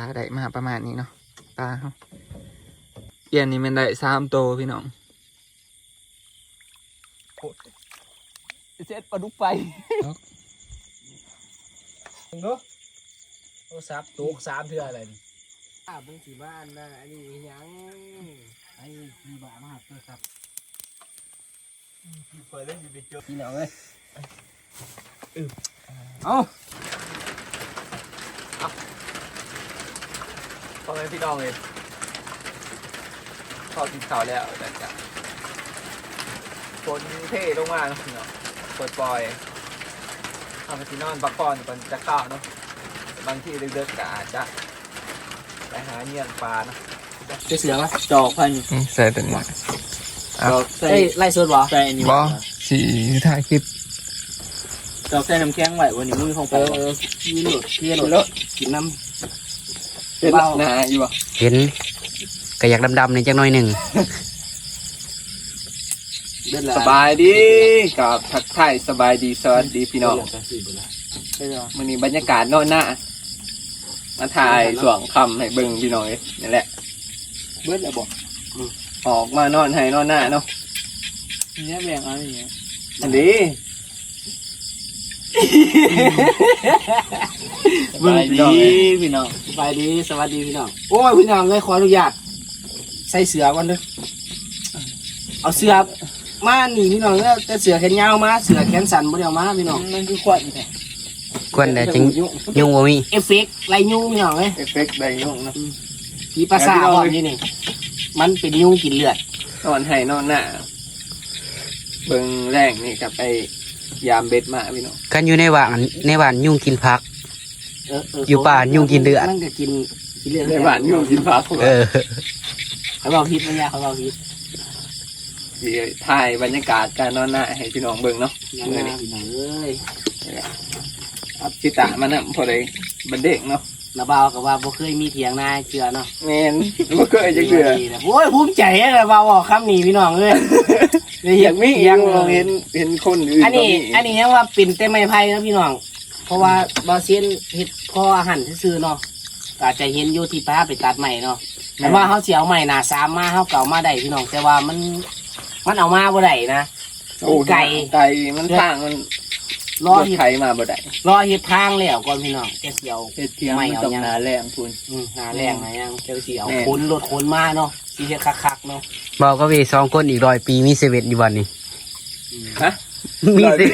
งปลาได้มาประมาณนี้เนาะปลาเขาเอียนนี่มันได้สามโตวพี่น้องเซ็ตปลาดุกไปมึงดูโทรศัพท์ตกสามเทื่ออะไรนี่อ่าเบิ่งสิบ้านนะอันนี้หยังไอ้มีบ้ามาหักโทรศัพท์เปิดเล่นอยู่ไปเจอพี่น้องเอ้ยเอา พอเลยพี่น้องเลยพอกินข้าวแล้วแต่จะฝนเทลงมาเนาะพี่น้องปล่อยปล่อยๆทำไปที่นอนพักผ่อนก่อนจะข้าวเนาะบางที่เด็กๆก็อาจจะไปหาเงี้ยงปลาเนาะจะเสือวะจอกพันใส่แต่หมดจอกใส่ไล่สดบ่ใส่อันนี้บอสีถ่ายคลิปจอกใส่น้ำแข็งไว้วันนี้มือของผมพี่หลุดพี่หลุดกินน้ำ เป็นเบาหนาอยู่บ่เห็นก็อยากดำๆในจังน้อยหนึ่งเดินละสบายดีกับทักทายสบายดีสวัสดีพี่น้องไปเนาะวันนี้บรรยากาศนอนหน้ามาถ่ายสวงคำให้เบิ่งพี่น้องเอ้ยนี่แหละเบิดแล้วบ่ออกมานอนให้นอนหน้าเนาะเนี่ยแบ่งเอะไรเนี่ยอันนี้ สบายดีพี่น้องสบายดีสวัสดีพี่น้องโอ้ยพี่น้องเลยขออนุญาตใส่เสือก่อนเด้อเอาเสือมานี่พี่น้องเด้อแต่เสือแขนยาวมาเสือแขนสั้นบ่ได้เอามาพี่น้องมันคือขวดนี่แหละควรแต่จังยุ่งบ่มีเอฟเฟกต์ไรยุงพี่น้องเอ้ยเอฟเฟกต์ใบยงเนาะมีภาษาบอกนี่นี่มันเป็นยุงกินเลือด นอนให้นอนหน้าเบิ่งแรงนี่กับไอ้ ยามเบ็ดมาพี่น้องกันอยู่ในว่านในว่านยุ่งกินผักเออเอยู่ป่ายุ่งกินเลือดมันก็กินกินเลือดในบ้านยุ่งกินผักเออเขาบอกพิษมันยาเขาบอกพิษดีถ่ายบรรยากาศการนอนหน้าให้พี่น้องเบิ่งเนาะยังไงพี่น้องเอ้ยอับจิตะมานำพอได้บันเด็กเนาะ นาบาวกับว่าบ่เคยมีเถียงนาเชื่อเนาะแม่นบ่เคยจะเกลือดีนะโอ้ยภูมิใจนะบาวบอกคำนี้พี่น้องเอ้ยได้อเห็ยานกมีเถียังงลองเห็นเห็นคนอื่นอันนี้ก็มีอันนี้ยังว่าปิ่นเต้ไม้ไผ่นะพี่น้อง เพราะว่าบาเซียนเฮ็ดพ่ออาหารซื่อๆเนาะก็อาจจะเห็นอยู่ที่ป้าไปตัดใหม่เนาะแต่ว่าเขาเสียเอาใหม่หนาสามมาเขาเก่ามาได้พี่น้องแต่ว่ามันมันเอามาบ่ได้นะโอ้ไก่ไก่มันทางมัน รรอถเฮ็ดไถมาบ่ได้รอเฮ็ดทางแล้วก่อนพี่น้องจะเสียว เฮ็ดเทียมไม่มันเอาต้องยังหนาแรงคุณอืมหาแรงหายังจะเสียวแม่ ขนรถขนมาเนาะสิเฮ็ดคักๆเนาะบอกก็มีสองคนอีกร้อยปีมีเซเว่นอยู่วันนี้ ฮะ มีสิ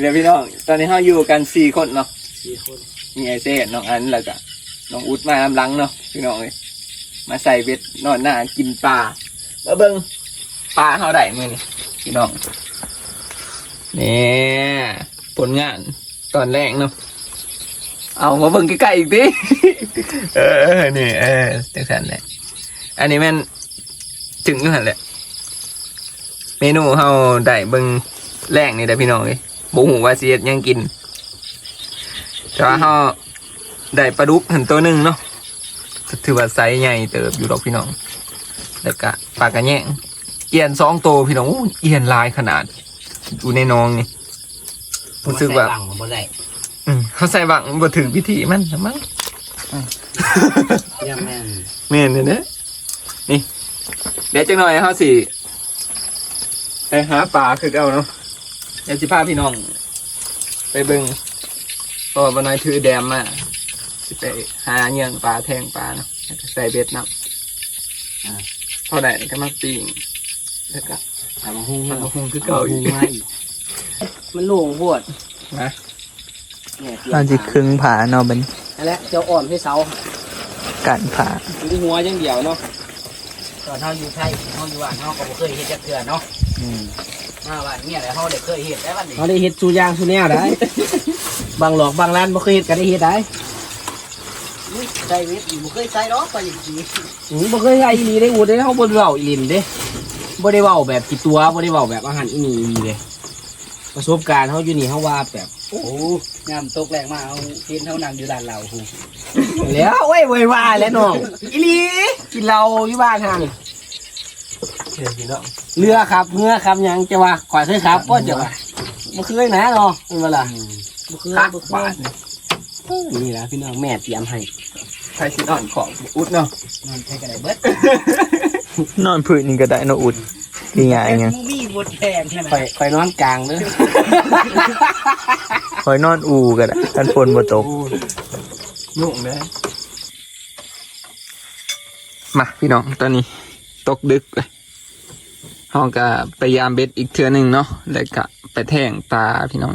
เดี๋ยวพี่น้อง ตอนนี้เราอยู่กันสี่คนเนาะ สี่คนมีไอเซ่น้องอันแล้วก็น้องอุดมาลำหลังเนาะพี่น้องเลยมาใส่เบ็ดนอนหน้ากินปลามาเบิ่งปลาเฮาได้มื้อนี้พี่น้อง นี่ผลงานตอนแรกเนาะเอามาเบิ่งใกล้ๆอีกดิเออนี่เออจังซั่นแหละอันนี้แม่นถึงอยู่หั่นแหละเมนูเฮาได้เบิ่งแรกนี่แหละพี่น้องเอ้ยบ่ฮู้ว่าสิเฮ็ดหยังกินแต่ว่าเขาได้ปลาดุกหันตัวหนึ่งเนาะถือว่าไซส์ใหญ่เติบอยู่ดอกพี่น้องแล้วก็ปลากระแยงเอียนสองตัวพี่น้องอู้เอียนลายขนาด อยู่ในหนองนี่รู้สึกว่าใส่บังบ่ได้อืมเขาใส่บังบ่ถึงพิธีมันนะมั้งยังแม่นเมนเนี่ยนะนี่ เดี๋ยวจังหน่อยเขาสิไปหาปลาคือเอาเนาะเดี๋ยวสิพาพี่น้อง ไปเบิ่งเพราะว่าบนน้อยถือแดมมาสิไปหาเงี้ยงปลาแทงปลาเนาะแล้วก็ใส่เบ็ดนับพอได้ก็มาปิ้งแล้วก็ ทำหุ้งมันเนาะก็คงคือเก่าอีกมาอีกมันโล่งโพดนะเนี่ยเตรียมตอนสิครึ่งผาเนาะเป็นนั่นแหละเจ้าอ่อนให้เสาการผาอยู่ที่หัวจังเดียวเนาะตอนเฮาอยู่ไทยเฮาอยู่บ้านเฮาก็บ่เคยเฮ็ดจักเทื่อเนาะมาบ้านเนี่ยแหละเฮาได้เคยเฮ็ดได้บัดนี้เฮาได้เฮ็ดสุอย่างสุแนวได้บางหลอกบางร้านบ่เคยเฮ็ดก็ได้เฮ็ดได้ใส่เวทอยู่บ่เคยใส่ดอกไปอย่างนี้อือบ่เคยใส่อีหลีได้อูได้เฮาบ่ได้เว้าอีหลินเด้ บ่ได้เว้าแบบกี่ตัวบ่ได้เว้าแบบอาหารอีนี่อีหลีเด้ประสบการณ์เฮาอยู่นี่เฮาว่าแบบ โอ้ยามตกแรงมาเอาเห็นเท่านั้นอยู่ด้านเราหูแล้วเว้ยเว้ยว่าแล้วน้องอีหลีกินเหล้าอยู่บ้านห่างเดี๋ยวพี่น้องเรือครับเรือครับหยังจะว่าข่อยเคยครับก็จะว่าบ่เคยนะเนาะเป็นเวลาบ่เคยคักบ่เคบายทนี่นี่ละพี่น้องแม่เตรียมให้ ใครสินอนของอุดเนาะ นอนใช้กันได้เบิด นอนพื้นนี่ก็ได้เนาะอุดง่ายๆไงมึงมีบทแทนขนาดคอยคอยนอนกลางเด้อคอยนอนอูก็ได้กันฝนบ่ตกยุ่งเลยมาพี่น้องตอนนี้ ตกดึกเลยเฮาก็ไปยามเบ็ดอีกเทื่อหนึงเนาะแล้วก็ไปแทงปลาพี่น้อง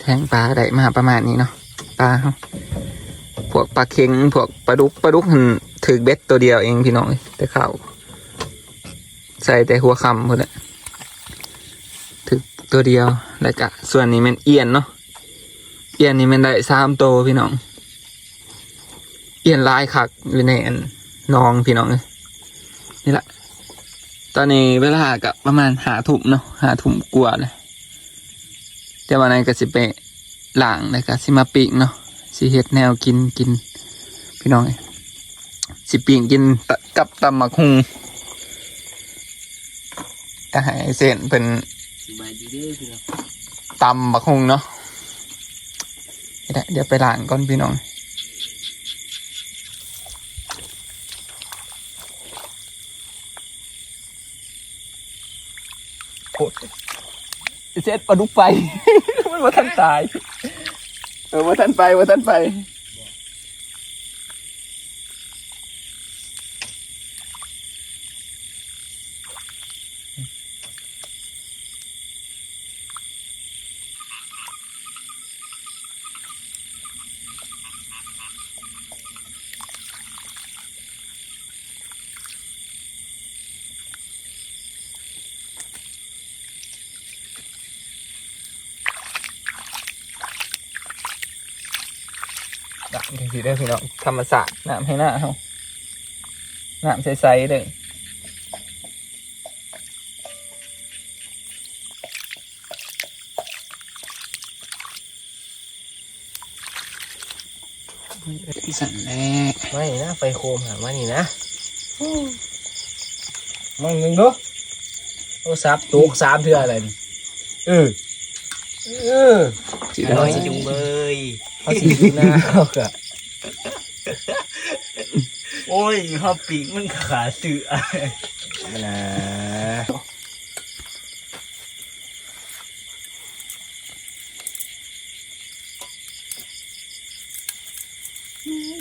แทงปลาได้มาประมาณนี้เนาะปลาเฮาพวกปลาเค็งพวกปลาดุกปลาดุกหัน ถือเบ็ดตัวเดียวเองพี่น้องแต่เข้าใส่แต่หัวคำพุ่นละถือตัวเดียวแล้วก็ส่วนนี้มันเอียนเนาะเอียนนี่มันได้สามตัวพี่น้อง เอียนลายคักอยู่ในอันนองพี่น้องเอ้ยนี่แหละตอนนี้เวลากับประมาณหาถุ่มเนาะหาถุ่มกลัวาเลยแต่วันนั้ก็สิไปหลังแล้วก็สิมาปิ้งเนาะสิเฮ็ดแนวกินกินพี่น้องเอ้ย สิปิ้งกินกับตำหมักหุงก็ให้เส้นเป็นตำหมักหุงเนาะเดี๋ยวเดี๋ยวไปหลังก่อนพี่น้องโอ้ยเซ็ตปลาดุกไฟมันว่าท่านตาย เออว่าท่านไปว่าท่านไป จริงๆได้พี่น้องธรรมศาสตร์น้ำให้หน้าเขาน้ำใสๆเลยที่สั่นแน่ไม่นะไฟโคมหามานี่นะมึงมึงดูโทรศัพท์ตกสามเทื่ออะไรนี่เออเออสิน้น้ออยยสิจุงเบย เขาสิหน้าเขากะโอ้ยฮอปปีกมันขาเสือนะ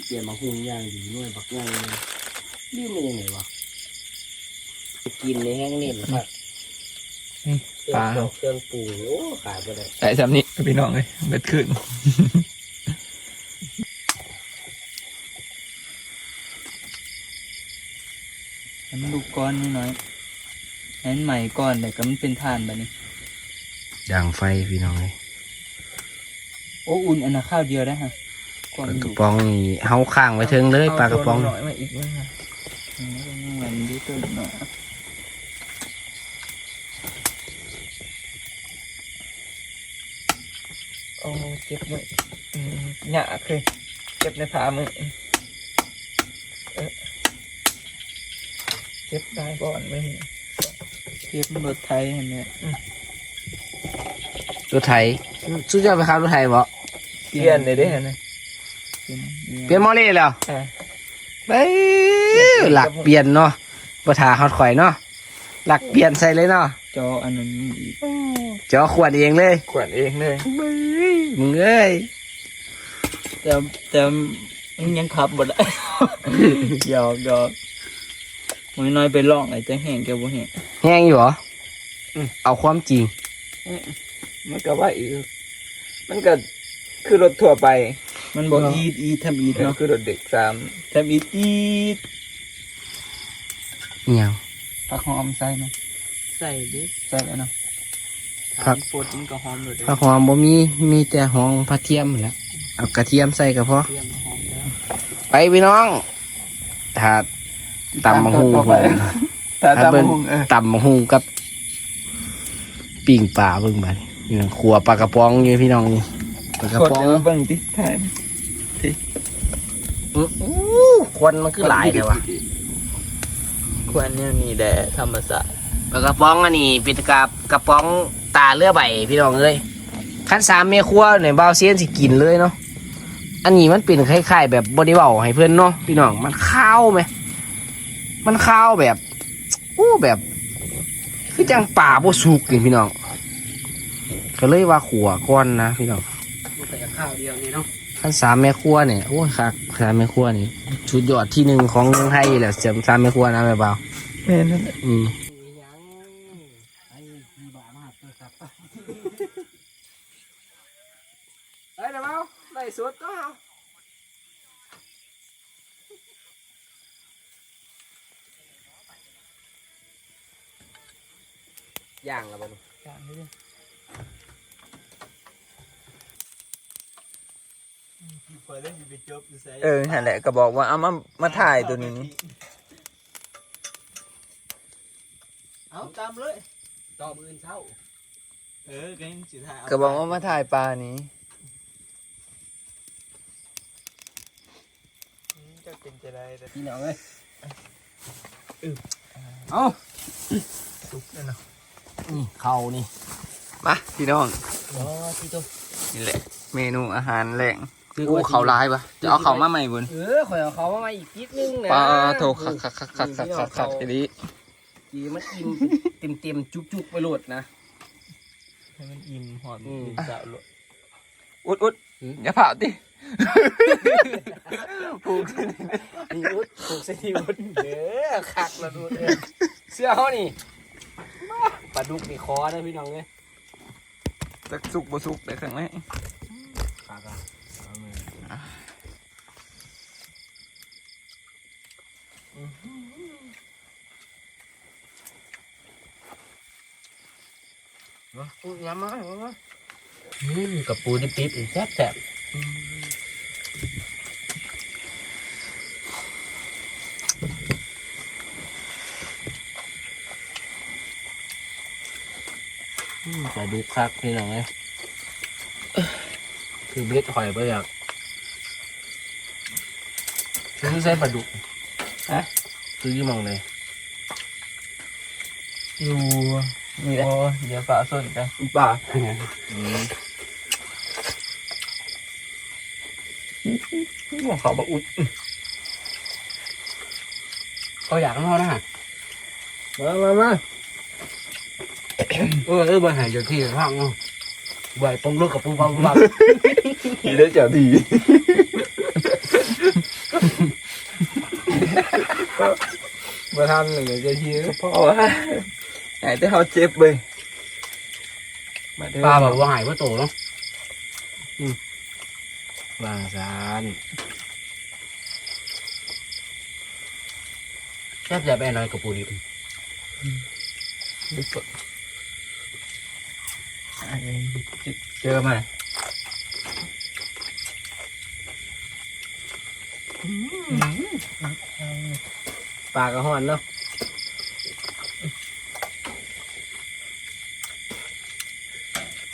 เปลี่ยนมาหุงย่างดีด้วยบักย่างดื้อมันยังไงวะกินในแห้งเน้นครับปลาเครื่องปรุงโอ้ขายไปเลยไอ้จำนี้พี่น้องเลยเบ็ดขึ้น ให้มันดู ก้อนนิดหน่อยให้มันใหม่ก้อนแต่ก็มันเป็นทานแบบนี้ดังไฟพี่น้องเลยโอ้อุ่นอันน่ะข้าวเดียวได้ฮะก้อนปลานี้กระป๋องนี่เฮาข้างไว้เทิงเลยปลากระป๋อง เาตัวน้อยมาอีกนะอืมมันดีตัวหน่อยโอ้เจ็บมืออืมหยาคือเจ็บในขามือเอ เจ็บได้ก่อนไม่มีเทียบรถไทยเห็นไหมรถไถสุดยอดไปครับรถไถบ่เปลี่ยนเลยเด้เห็นไหมเปลี่ยนหมอเล่แล้วอ่าไปหลักเปลี่ยนเนาะบ่ทาฮอดข่อยเนาะหลักเปลี่ยนใส่เลยเนาะจออันนั้นอีกจอขวดเองเลย ขวดเองเลยเบ้ยมึงเอ้ยแต่แต่มันยังขับบ่ได้หยอกหยอก มันน้อยไปล่องไอ้จังแห้งแกบ่แห้งแห้งอยู่เหรออเอาความจริง มันก็ว่าอีกมันก็คือรถทั่วไปมันบอกอีดอีดทำอีดเนาะเนาะคือรถเด็กสามทำอีดอีดเหี่ยว ผักหอมใส่เนาะใส่ดิใส่เลยเนาะครับโปรตีนก็หอมเลยเด้อผักหอมบ่มีมีแต่หองกระเทียมนั่นแหละเอากระเทียมใส่ก็พอ เตรียมหอมแล้ว ไปพี่น้องถ้า ตำมะฮุงต่อไปแต่ตำบักหุงเออตำมะฮุงกับปิ้งปลาเบิ่งบัดนี่นะขัวปลากระป๋องอยู่พี่น้องนี่ปลากระกดป๋องเดี๋ยวเบิ่งติถ่ายอื้อควันมันคือหลายเลยวะควรเนี่ยนี่แด่ธรรมศาสตร์ปลากระป๋องอันนี้เป็นกระกระป๋องตาเลือใบพี่น้องเอ้ยขั้นสามเมียครัวในเบาเซียนสิกินเลยเนาะอันนี้มันเป็นคล้ายๆแบบบริเวาให้เพื่อนเนาะพี่น้องมันข้าวไหม มันข้าวแบบโอ้แบบ คือจังป่าบ่สุกนี่พี่น้องก็เลยว่าขัวก้อนนะพี่น้องมันก็จะข้าวเดียวนี่เนาะขั้นสามแม่ครัวเนี่ยโอ้ยคักสามแม่ครัวนี่ชุดยอดที่หนึ่งของเมืองไทยแหละเสียมสามแม่ครัวนะแม่เบาแม่นั่นแหละอืม เอ้ยเดี๋ยวเอาไล่สดก็เอา ย่างแล้วบ่ เออนั่นแหละก็บอกว่าเอามามาถ่ายตัวนี้เอาตามเลยต่อมือเช้า เออก็ยังสิถ่ายก็บอกว่ามาถ่ายปลานี้จะเป็นจะได้พี่น้องเอ้ยเอาสุกแล้วเนาะนี่เขานี่มาพี่น้อง อ๋อที่ตัว นี่แหละ เมนูอาหารแหล่ง คือโอ้ว่าเขาร้ายปะจะเอาเขามาใหม่บุญเออข่อยเอาเขามาอีกนิดนึงนะปลาโถคักคักคักคักคักคักคักทีนี้ดีมันอิ่มเต็มเต็มๆจุกๆไปโหลดนะให้มันอิ่มหอมอืมอิ่มสาวเลยอุดอุดอย่าเผาติผูกนี่อุดถูกเส้นที่อุดเด้อคักละดูเด้อเสื้อเขานี่ปลาดุกนี่คอนะพี่น้องเอ้ยจะสุกบ่สุกได้ข้างใน คักอะเอามือ พูดย้ำมาว่าอืมกับปูดิบๆอีกแซ่บๆจะดูคักพี่น้องเลยคือเบ็ดหอยไปอยากซื้อใส่ปลาดุกฮะซื้อยี่มองเลยอยู่ นี่แหละเดี๋ยวปลาส้นกันป่าเขาบอกอุดเขาอยากน้องนะฮะมามามาเออเออมาหายจากที่ข้างเนาะใบปงเลือกกับปูเบาปูเบาทีได้เจ้าดีมาทำหนึ่งจะชี้พ่อว่าไหนแต่เขาเจ็บเยมาเด้อ ปลาแบบว่าหายว่าโตเนาะวางสารแซ่บจะไ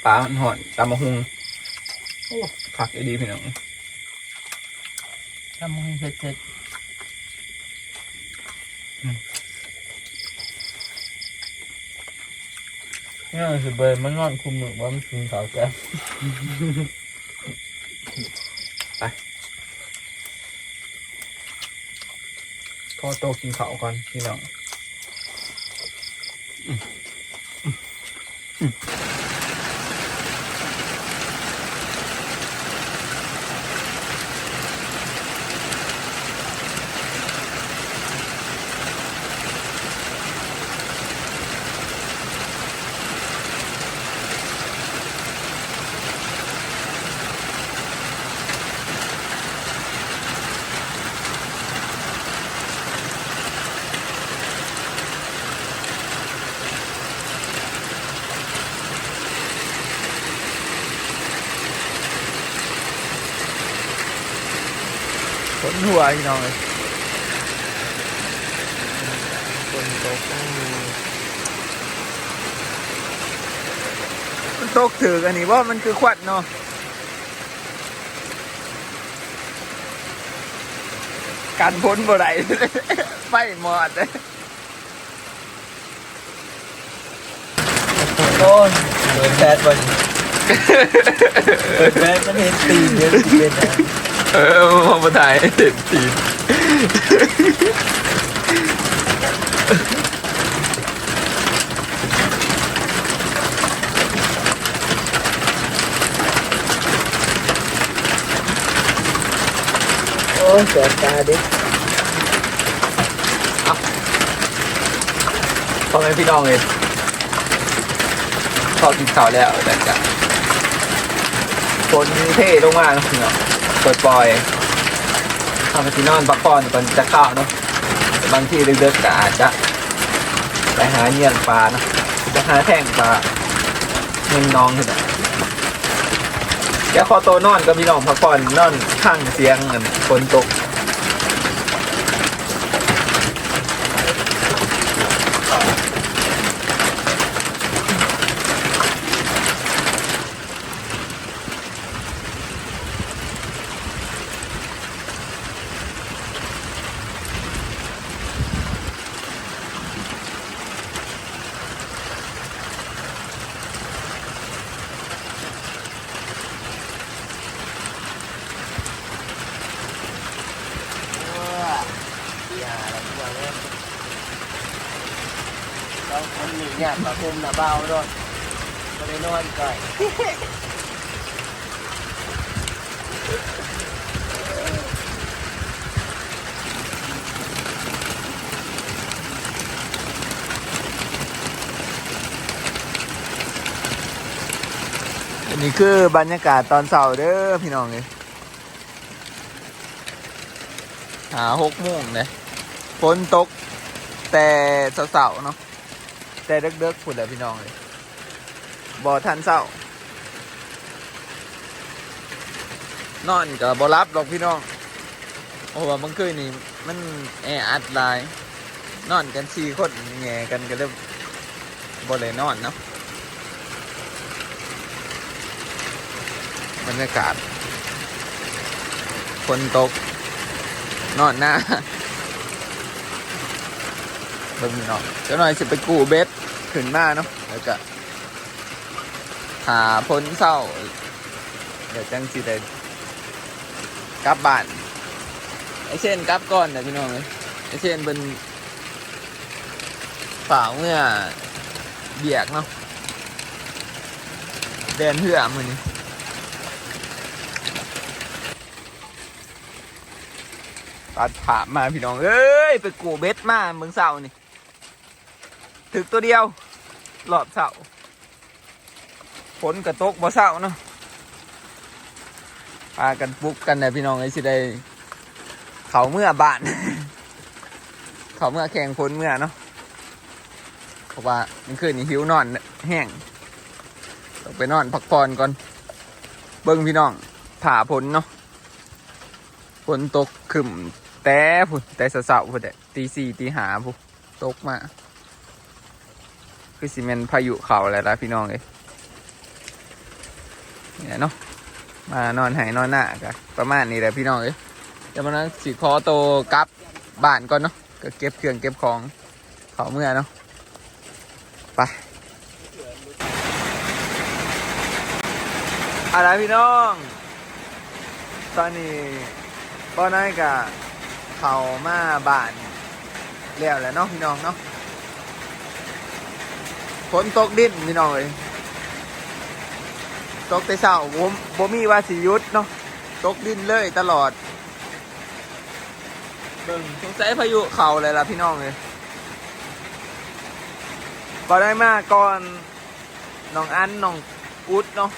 ปหน่อยกับปูดิบเจอมาปลากระห้อนเนาะปลาหอนตำมะฮุงโอ้คักไอ้ดีพี่น้องทำให้เผ็ดๆเนี่ยสิเบิร์นมันนอนคุมมือว่ามันกินข้าวแซ่บพ่อโตกินข้าวก่อนพี่น้อง ฝนหัวพี่น้องเลยฝนตกมันตกถือกันนี่ว่ามันคือขวัดเนาะการพ้นบ่ได้ไฟหมอดเลยโอ้ยเบิร์นแฟดบอลเบิร์นแฟดมันเห็นตีนเยอะสิเป็นไง เออมามาถ่ายเต็มทีโอ้ยแสบตาดิพ่อแม่พี่น้องเลยพอกินข้าวแล้วแต่จะฝนเทลงมาเนาะพี่น้อง ปล่อยปล่อยๆทำไปที่นอนพักปอนก่อนจะเข้าวเนาะบางทีดึกๆก็อาจจะไปหาเงี้ยงปลาเนาะจะหาแท่งปลาเงินน้องเห็นไหมเดี๋ยวขอตัวนอนก็มีน้องพักผ่อนนอนข้างเสียงอันฝนตก อย่าอะไรพวกนี้เราคนหนึ่งเนี่ยมา คุมนะเบาด้วยก็เลยนอนก่อนอันนี้คือบรรยากาศตอนเช้าเด้อพี่น้องเลยหาหกโมงเลยฝนตกแต่เสาๆเนาะ แต่เด็กๆผุดแหละพี่น้องเลยบ่ทันเศร้านอนกับ่รับหรอกพี่น้อง โอ้ว่ามื่อคืนนี่มันแออัดหลาย นอนกันสี่คนแง่กันก็เลยบ่เลยนอนเนาะบรรยากาศฝนตก นอนหน้า เบิ่งพี่น้องเจ้าหน่อยสิไปกู้เบ็ดขึ้นมาเนาะแล้วก็หาพ้นเศร้า เดี๋ยวจังสิได้กลับบ้านไอเช่นกลับก่อนนะพี่น้องเลยไอเช่นเป็นฝ่าเมื่อเบียกเนาะเดินเหื่อมือนี้ตัดผ่ามาพี่น้อง เอ้ย ไปกูเบ็ดมาเมืองเสานี่ ถึกตัวเดียว หลอบเสาฝนกระตกบ่เสาเนาะพากันปลุกกันนะพี่น้องไอ้สิได้ เขาเมื่อบาน เขาเมื่อแข่งฝนเมื่อเนาะเพราะว่ามันคืนนี้หิวนอนแห้งต้องไปนอนพักผ่อนก่อน เบิ้งพี่น้องผ่าผลเนาะฝนตกขึ้มแต่พุ่นแต่เสาๆพุ่นแหละตีสี่ตีหาพุ่นตกมา คือสิเมนพายุเขาอะไรละพี่น้องเลยเนี่ยเนาะมานอนหายนอนหน้ากันประมาณนี้แหละพี่น้องเลยเดี๋ยวมันนั้นสิขอโตกลับบ้านก่อนเนาะก็เก็บเครื่องเก็บของเขาเมื่อเนาะไปอะไรพี่น้อง ตอนนี้ก็น่าจะเขามาบ้านแล้วแหละเนาะพี่น้องเนาะ ฝนตกดินพี่น้องเลยตกแต่เช้าผมผมมีว่าสิยุดเนาะตกดินเลยตลอดเบิ่งสงสัยพายุเข่าเลยล่ะพี่น้องเลยก็ได้มาก่อนน้องอันน้องอุดเนาะ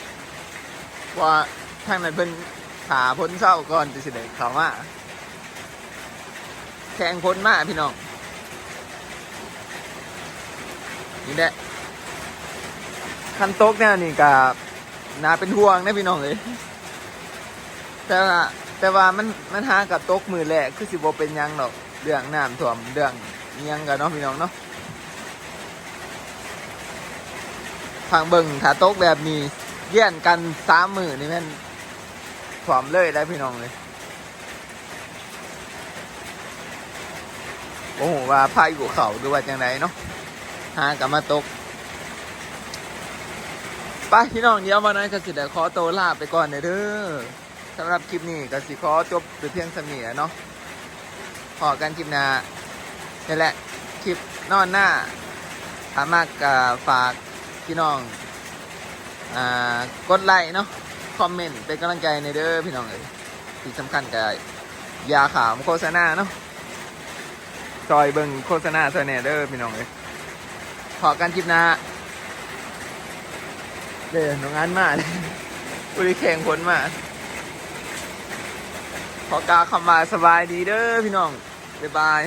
ว่าทางไหนเป็นขาพ้นเศร้าก่อนจะสิเด็กเขามาแข่งพ้นมาพี่น้องนี่แหละ คันโต๊กเนี่ยนี่กับนาเป็นห่วงนะพี่น้องเลย แต่ว่าแต่ว่ามันมันหากับโต๊กมือแรกคือสิบเป็นยังหรอกเรื่องน้ำท่วมเรื่องยังกันเนาะพี่น้องเนาะทางเบิ่งถ้าโต๊กแบบนี้เยี่ยนกันสามมือนี่แม่นถ่วมเลยได้พี่น้องเลยโอ้โหว่าพายุเขาดูว่าจังไรเนาะหากับมาตก ไปพี่น้องเดี๋ยววันนั้นกสิเดี๋ยวขอโตวลาไปก่อนเด้อสำหรับคลิปนี้กสิขอจบไปเพียงสำเนียเนาะพอกันคลิปหน้านี่แหละคลิปนอนหน้าถามากก็ฝากพี่น้องอ่ากดไลค์เนาะคอมเมนต์เป็นกำลังใจในเด้อพี่น้องเอ้ยที่สำคัญก็อยาขามโฆษณาเนาะซอยเบิ่งโฆษณาซอยแหน่เด้อพี่น้องเอ้ยพอกันคลิปหน้า เด้อน้องอันมาเลยบริแข่งผลมา ขอกาคำว่าสบายดีเด้อพี่น้องบ๊ายบาย